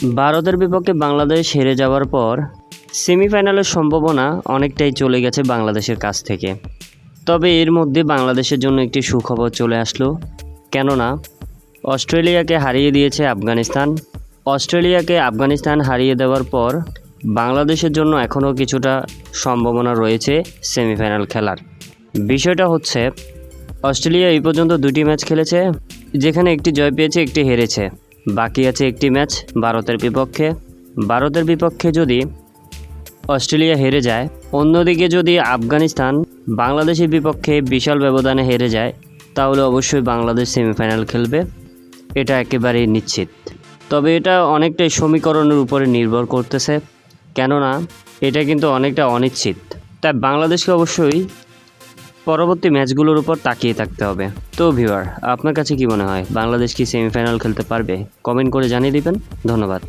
ভারতের বিপক্ষে বাংলাদেশ হেরে যাওয়ার পর সেমিফাইনালের সম্ভাবনা অনেকটাই চলে গেছে বাংলাদেশের কাছ থেকে। তবে এর মধ্যে বাংলাদেশের জন্য একটি সুখবর চলে আসলো। কেননা, অস্ট্রেলিয়াকে হারিয়ে দিয়েছে আফগানিস্তান। অস্ট্রেলিয়াকে আফগানিস্তান হারিয়ে দেওয়ার পর বাংলাদেশের জন্য এখনও কিছুটা সম্ভাবনা রয়েছে সেমিফাইনাল খেলার। বিষয়টা হচ্ছে, অস্ট্রেলিয়া এই পর্যন্ত দুটি ম্যাচ খেলেছে, যেখানে একটি জয় পেয়েছে, একটি হেরেছে। বাকি আছে একটি ম্যাচ ভারতের বিপক্ষে। ভারতের বিপক্ষে যদি অস্ট্রেলিয়া হেরে যায়, অন্যদিকে যদি আফগানিস্তান বাংলাদেশের বিপক্ষে বিশাল ব্যবধানে হেরে যায়, তাহলে অবশ্যই বাংলাদেশ সেমিফাইনাল খেলবে। এটা একেবারেই নিশ্চিত। তবে এটা অনেকটাই সমীকরণের উপরে নির্ভর করতেছে। কেননা, এটা কিন্তু অনেকটা অনিশ্চিত। তাই বাংলাদেশকে অবশ্যই পরবর্তী ম্যাচগুলোর উপর তাকিয়ে থাকতে হবে। তো ভিউয়ার, আপনার কাছে কি মনে হয়, বাংলাদেশ কি সেমিফাইনাল খেলতে পারবে? কমেন্ট করে জানিয়ে দিবেন। ধন্যবাদ।